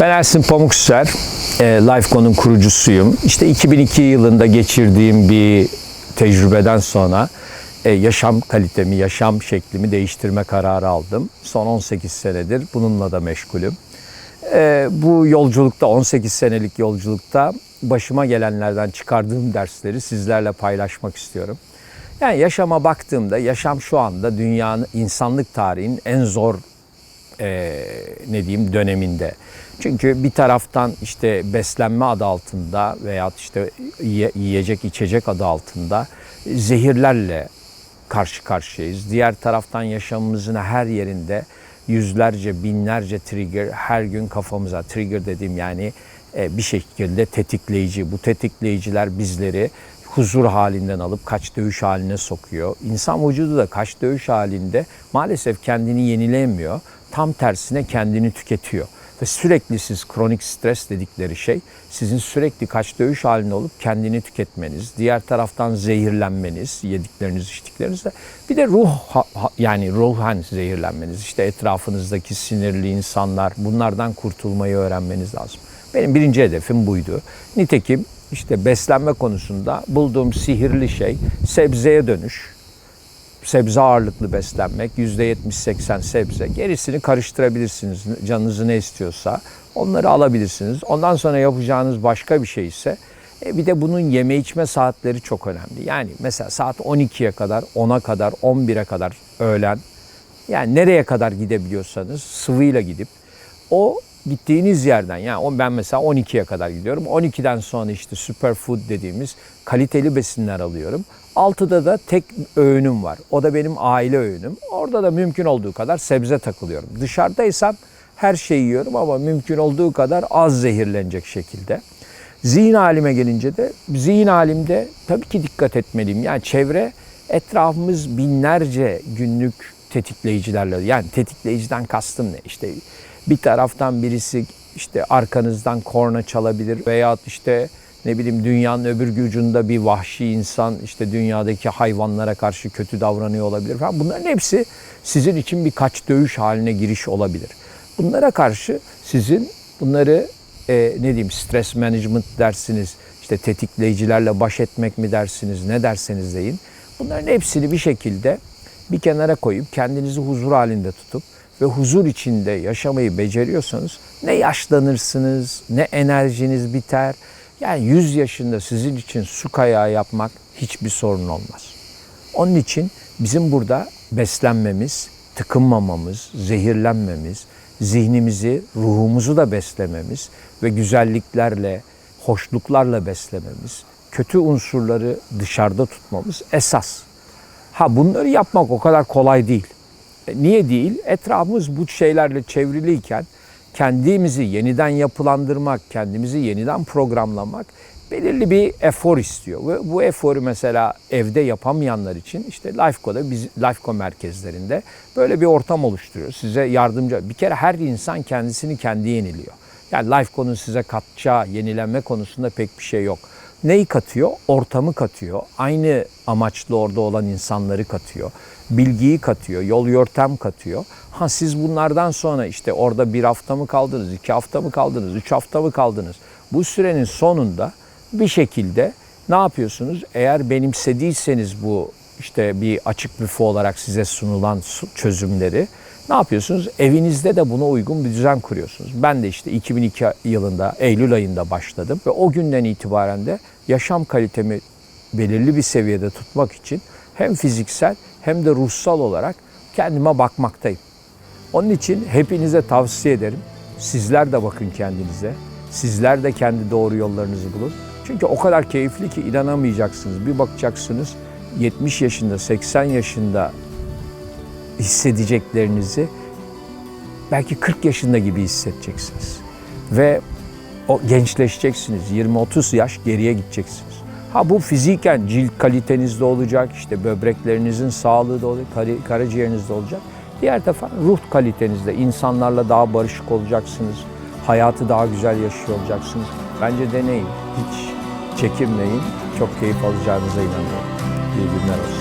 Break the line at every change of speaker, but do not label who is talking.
Ben Ersin Pamukser, e, Lifeco'nun kurucusuyum. İşte 2002 yılında geçirdiğim bir tecrübeden sonra e, yaşam kalitemi, yaşam şeklimi değiştirme kararı aldım. Son 18 senedir bununla da meşgulüm. E, bu yolculukta, 18 senelik yolculukta başıma gelenlerden çıkardığım dersleri sizlerle paylaşmak istiyorum. Yani yaşama baktığımda yaşam şu anda dünyanın, insanlık tarihinin en zor e, ne diyeyim döneminde. Çünkü bir taraftan işte beslenme adı altında veya işte yiye- yiyecek içecek adı altında zehirlerle karşı karşıyayız. Diğer taraftan yaşamımızın her yerinde yüzlerce, binlerce trigger her gün kafamıza trigger dediğim yani e, bir şekilde tetikleyici. Bu tetikleyiciler bizleri huzur halinden alıp kaç dövüş haline sokuyor. İnsan vücudu da kaç dövüş halinde maalesef kendini yenileyemiyor. Tam tersine kendini tüketiyor. Ve sürekli siz kronik stres dedikleri şey sizin sürekli kaç dövüş halinde olup kendini tüketmeniz, diğer taraftan zehirlenmeniz, yedikleriniz, içtiklerinizle bir de ruh yani ruhen zehirlenmeniz, işte etrafınızdaki sinirli insanlar bunlardan kurtulmayı öğrenmeniz lazım. Benim birinci hedefim buydu. Nitekim işte beslenme konusunda bulduğum sihirli şey sebzeye dönüş sebze ağırlıklı beslenmek, %70-80 sebze. Gerisini karıştırabilirsiniz. Canınız ne istiyorsa onları alabilirsiniz. Ondan sonra yapacağınız başka bir şey ise e, bir de bunun yeme içme saatleri çok önemli. Yani mesela saat 12'ye kadar, 10'a kadar, 11'e kadar öğlen yani nereye kadar gidebiliyorsanız sıvıyla gidip o gittiğiniz yerden yani ben mesela 12'ye kadar gidiyorum. 12'den sonra işte superfood dediğimiz kaliteli besinler alıyorum. 6'da da tek öğünüm var. O da benim aile öğünüm. Orada da mümkün olduğu kadar sebze takılıyorum. Dışarıdaysam her şeyi yiyorum ama mümkün olduğu kadar az zehirlenecek şekilde. Zihin halime gelince de zihin halimde tabii ki dikkat etmeliyim. Yani çevre etrafımız binlerce günlük tetikleyicilerle yani tetikleyiciden kastım ne? İşte bir taraftan birisi işte arkanızdan korna çalabilir veyahut işte ne bileyim dünyanın öbür ucunda bir vahşi insan işte dünyadaki hayvanlara karşı kötü davranıyor olabilir falan. Bunların hepsi sizin için birkaç dövüş haline giriş olabilir. Bunlara karşı sizin bunları e, ne diyeyim stres management dersiniz, işte tetikleyicilerle baş etmek mi dersiniz, ne derseniz deyin. Bunların hepsini bir şekilde bir kenara koyup kendinizi huzur halinde tutup ve huzur içinde yaşamayı beceriyorsanız ne yaşlanırsınız, ne enerjiniz biter. Yani 100 yaşında sizin için su kayağı yapmak hiçbir sorun olmaz. Onun için bizim burada beslenmemiz, tıkınmamamız, zehirlenmemiz, zihnimizi, ruhumuzu da beslememiz ve güzelliklerle, hoşluklarla beslememiz, kötü unsurları dışarıda tutmamız esas. Ha bunları yapmak o kadar kolay değil. E, Niye değil? Etrafımız bu şeylerle çevriliyken kendimizi yeniden yapılandırmak, kendimizi yeniden programlamak belirli bir efor istiyor. Ve bu eforu mesela evde yapamayanlar için işte Lifeco'da biz Lifeco merkezlerinde böyle bir ortam oluşturuyor. Size yardımcı. Bir kere her insan kendisini kendi yeniliyor. Yani Lifeco'nun size katacağı yenilenme konusunda pek bir şey yok. Neyi katıyor? Ortamı katıyor. Aynı amaçlı orada olan insanları katıyor. Bilgiyi katıyor, yol yöntem katıyor. Ha siz bunlardan sonra işte orada bir hafta mı kaldınız, iki hafta mı kaldınız, üç hafta mı kaldınız? Bu sürenin sonunda bir şekilde ne yapıyorsunuz? Eğer benimsediyseniz bu işte bir açık büfe olarak size sunulan su- çözümleri ne yapıyorsunuz? Evinizde de buna uygun bir düzen kuruyorsunuz. Ben de işte 2002 yılında Eylül ayında başladım ve o günden itibaren de yaşam kalitemi belirli bir seviyede tutmak için hem fiziksel hem de ruhsal olarak kendime bakmaktayım. Onun için hepinize tavsiye ederim. Sizler de bakın kendinize. Sizler de kendi doğru yollarınızı bulun. Çünkü o kadar keyifli ki inanamayacaksınız. Bir bakacaksınız 70 yaşında, 80 yaşında hissedeceklerinizi belki 40 yaşında gibi hissedeceksiniz. Ve o gençleşeceksiniz. 20-30 yaş geriye gideceksiniz. Ha bu fiziken cilt kalitenizde olacak, işte böbreklerinizin sağlığı da olacak, kara- karaciğerinizde olacak. Diğer defa ruh kalitenizde insanlarla daha barışık olacaksınız. Hayatı daha güzel yaşıyor olacaksınız. Bence deneyin. Hiç çekinmeyin. Çok keyif alacağınıza inanıyorum. İyi günler olsun.